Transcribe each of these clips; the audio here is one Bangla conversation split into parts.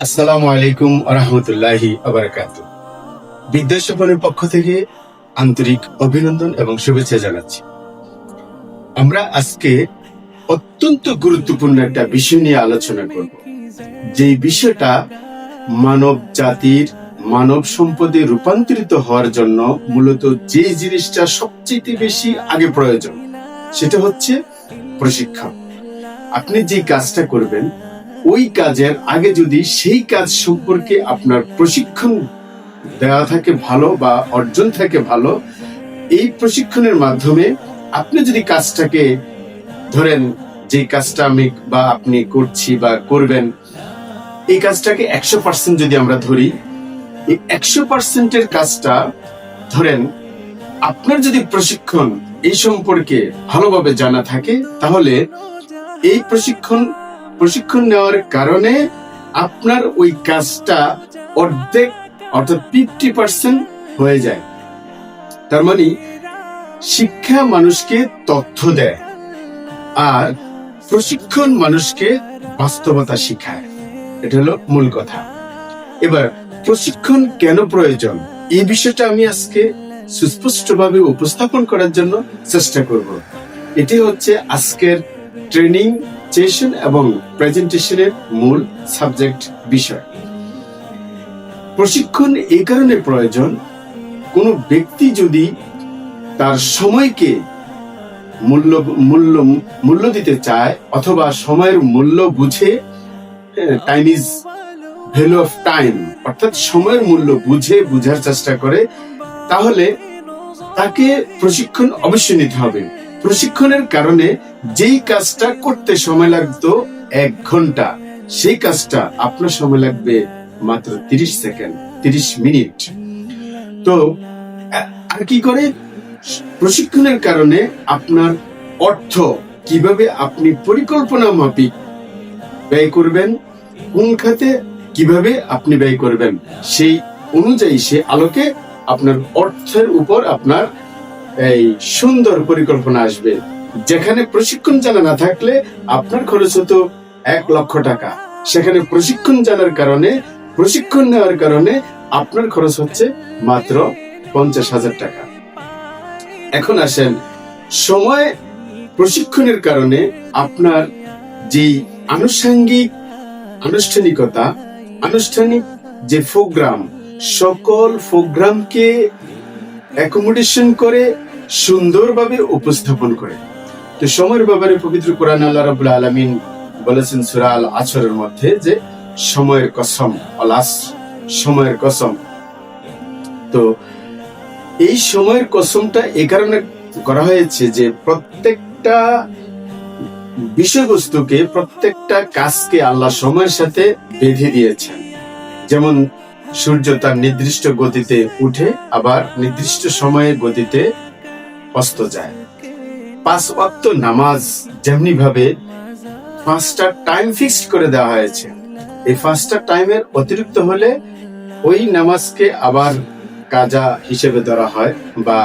আসসালামু আলাইকুম রহমতুল্লাহি আবরকাত বিদ্যাসপনের পক্ষ থেকে আন্তরিক অভিনন্দন এবং শুভেচ্ছা জানাচ্ছি। আমরা আজকে অত্যন্ত গুরুত্বপূর্ণ একটা বিষয় নিয়ে আলোচনা করব। যে বিষয়টা মানব জাতির, মানব সম্পদে রূপান্তরিত হওয়ার জন্য মূলত যে জিনিসটা সবচেয়ে বেশি আগে প্রয়োজন, সেটা হচ্ছে প্রশিক্ষণ। আপনি যে কাজটা করবেন ওই কাজের আগে যদি সেই কাজ সম্পর্কে আপনার প্রশিক্ষণ দেওয়া থাকে ভালো বা অর্জন থাকে ভালো, এই প্রশিক্ষণের মাধ্যমে আপনি যদি কাজটাকে ধরেন যে কাজটা আমি বা আপনি করছি বা করবেন, এই কাজটাকে একশো পার্সেন্ট যদি আমরা ধরি, এই একশো পার্সেন্টের কাজটা ধরেন আপনার যদি প্রশিক্ষণ এই সম্পর্কে ভালোভাবে জানা থাকে, তাহলে এই প্রশিক্ষণ প্রশিক্ষণ নেওয়ার কারণে আপনার ওই কাজটা অর্ধেক, অর্থাৎ ফিফটি পার্সেন্ট হয়ে যায়। তার মানে শিক্ষা মানুষকে তথ্য দেয় আর প্রশিক্ষণ মানুষকে বাস্তবতা শিখায়। এটা হলো মূল কথা। এবার, প্রশিক্ষণ কেন প্রয়োজন? এই বিষয়টা আমি আজকে সুস্পষ্টভাবে উপস্থাপন করার জন্য চেষ্টা করব। এটি হচ্ছে আজকের ট্রেনিং সেশন এবং প্রেজেন্টেশনের মূল সাবজেক্ট বিষয়। প্রশিক্ষণ এই কারণে প্রয়োজন, কোনো ব্যক্তি যদি তার সময়কে মূল্য মূল্য মূল্য দিতে চায় অথবা সময়ের মূল্য বুঝে time is value of time অর্থাৎ সময়ের মূল্য বুঝে বুঝার চেষ্টা করে, তাহলে তাকে প্রশিক্ষণ অবশ্যই নিতে হবে। প্রশিক্ষণের কারণে যেই কাজটা করতে সময় লাগতো এক ঘণ্টা, সেই কাজটা আপনার সময় লাগবে মাত্র তিরিশ সেকেন্ড, তিরিশ মিনিট। তো আর কি করে? প্রশিক্ষণের কারণে আপনার অর্থ কীভাবে আপনি পরিকল্পনা মাফিক ব্যয় করবেন, কোন খাতে কীভাবে আপনি ব্যয় করবেন, সেই অনুযায়ী সে আলোকে আপনার অর্থের উপর আপনার এই সুন্দর পরিকল্পনা আসবে। যেখানে প্রশিক্ষণ জানা না থাকলে আপনার খরচ হতো এক লক্ষ টাকা। সেখানে প্রশিক্ষণ জানার কারণে, প্রশিক্ষণ নেওয়ার কারণে আপনার খরচ হচ্ছে মাত্র পঞ্চাশ হাজার টাকা। এখন আসেন, সময় প্রশিক্ষণের কারণে আপনার যে আনুষঙ্গিক আনুষ্ঠানিকতা, আনুষ্ঠানিক যে প্রোগ্রাম, সকল প্রোগ্রামকে অ্যাকোমোডেশন করে সুন্দরভাবে উপস্থাপন করে। তো সময়ের ব্যাপারে পবিত্র কোরআন আল্লাহ রাবুল আলমিন বলেছেন সুরা আল আছরের মধ্যে যে, সময়ের কসম অলাস সময়ের কসম। তো এই সময়ের কসমটা এই কারণে করা হয়েছে যে, প্রত্যেকটা বিষয়বস্তুকে, প্রত্যেকটা কাজকে আল্লাহ সময়ের সাথে বেঁধে দিয়েছেন। যেমন, সূর্য তার নির্দিষ্ট গতিতে উঠে, আবার নির্দিষ্ট সময়ে গতিতে অস্ত যায়। পাঁচ ওয়াক্ত নামাজ যেমনি ভাবে পাঁচটা টাইম ফিক্সড করে দেওয়া হয়েছে, এই পাঁচটা টাইমের অতিরিক্ত হলে ওই নামাজকে আবার কাজা হিসেবে ধরা হয় বা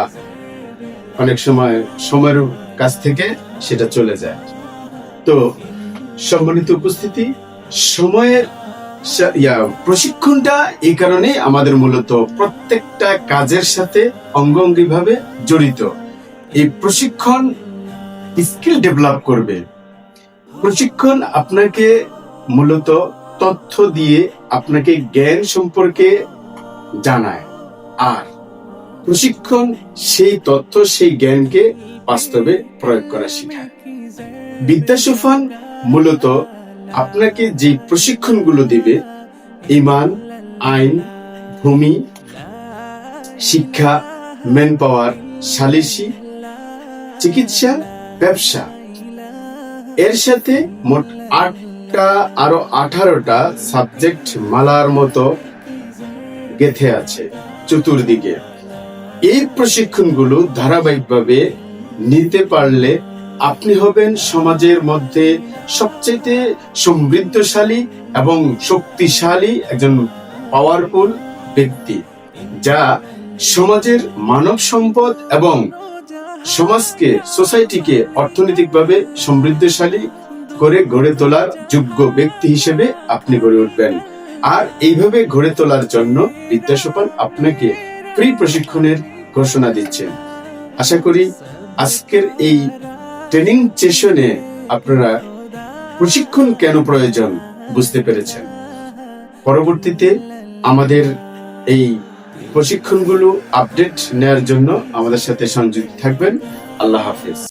অনেক সময় সময়ের কাছ থেকে সেটা চলে যায়। তো সম্মানিত উপস্থিতি, সময়ের প্রশিক্ষণটা এই কারণে আমাদের মূলত প্রত্যেকটা কাজের সাথে অঙ্গঙ্গি জড়িত। এই প্রশিক্ষণ স্কিল ডেভেলপ করবে। প্রশিক্ষণ আপনাকে মূলত তথ্য দিয়ে আপনাকে জ্ঞান সম্পর্কে জানায়। আর প্রশিক্ষণ সেই তথ্য, সেই জ্ঞানকে বাস্তবে প্রয়োগ করা শেখায়। বিদ্যাসোফান মূলত আপনাকে যে প্রশিক্ষণগুলো দেবে, ইমান, আইন, ভূমি, শিক্ষা ম্যান পাওয়ার সালিসি চিকিৎসা ব্যবসা। এর সাথে মোট আটটা আরও আঠারোটা সাবজেক্ট মালার মতো গেথে আছে চতুর্দিকে। এই প্রশিক্ষণগুলো ধারাবাহিকভাবে নিতে পারলে আপনি হবেন সমাজের মধ্যে সবচেয়ে সমৃদ্ধশালী এবং শক্তিশালী একজন পাওয়ারফুল ব্যক্তি, যা সমাজের মানব সম্পদ এবং সমাজকে সোসাইটিকে অর্থনৈতিকভাবে সমৃদ্ধশালী করে গড়ে তোলার যোগ্য ব্যক্তি হিসেবে আপনি গড়ে উঠবেন। আর এইভাবে গড়ে তোলার জন্য বিদ্যাসোপান আপনাকে ফ্রি প্রশিক্ষণের ঘোষণা দিচ্ছেন আশা করি আজকের এই ট্রেনিং সেশনে আপনারা প্রশিক্ষণ কেন প্রয়োজন বুঝতে পেরেছেন। পরবর্তীতে আমাদের এই প্রশিক্ষণগুলো আপডেট নেয়ার জন্য আমাদের সাথে সংযুক্ত থাকবেন। আল্লাহ হাফেজ।